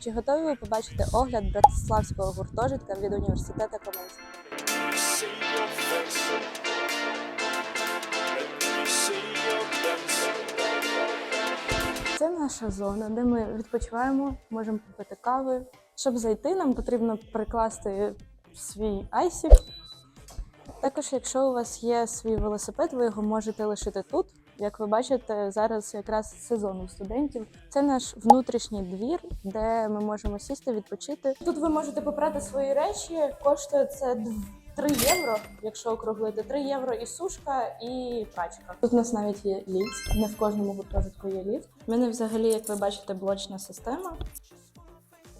Чи готові ви побачити огляд братиславського гуртожитка від університету lips. Це наша зона, де ми відпочиваємо, можемо попити кави. Щоб зайти, нам потрібно прикласти свій айсік. Також, якщо у вас є свій велосипед, ви його можете лишити тут. Як ви бачите, зараз якраз сезон у студентів. Це наш внутрішній двір, де ми можемо сісти, відпочити. Тут ви можете попрати свої речі. Коштує це 3 євро, якщо округлити 3 євро і сушка, і прачка. Тут у нас навіть є ліфт. Не в кожному гуртожитку є ліфт. У мене взагалі, як ви бачите, блочна система.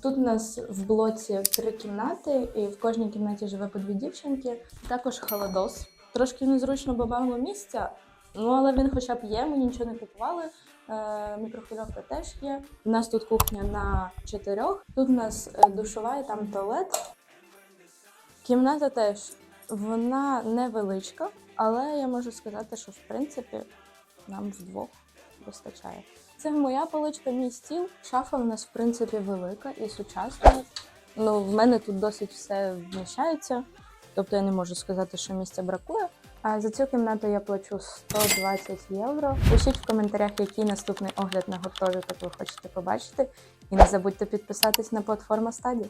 Тут у нас в блоці три кімнати, і в кожній кімнаті живе по дві дівчинки. Також холодос. Трошки незручно, бо мало місця. Ну, але він хоча б є, ми нічого не купували. Е, мікрохвильовка теж є. У нас тут кухня на чотирьох. Тут у нас е, душова і там туалет. Кімната теж вона невеличка, але я можу сказати, що в принципі нам вдвох вистачає. Це моя поличка, мій стіл. Шафа в нас в принципі велика і сучасна. Ну, в мене тут досить все вміщається, тобто я не можу сказати, що місця бракує. А за цю кімнату я плачу 120 євро. Пишіть в коментарях, який наступний огляд на гуртожиток ви хочете побачити. І не забудьте підписатись на платформу Стаді.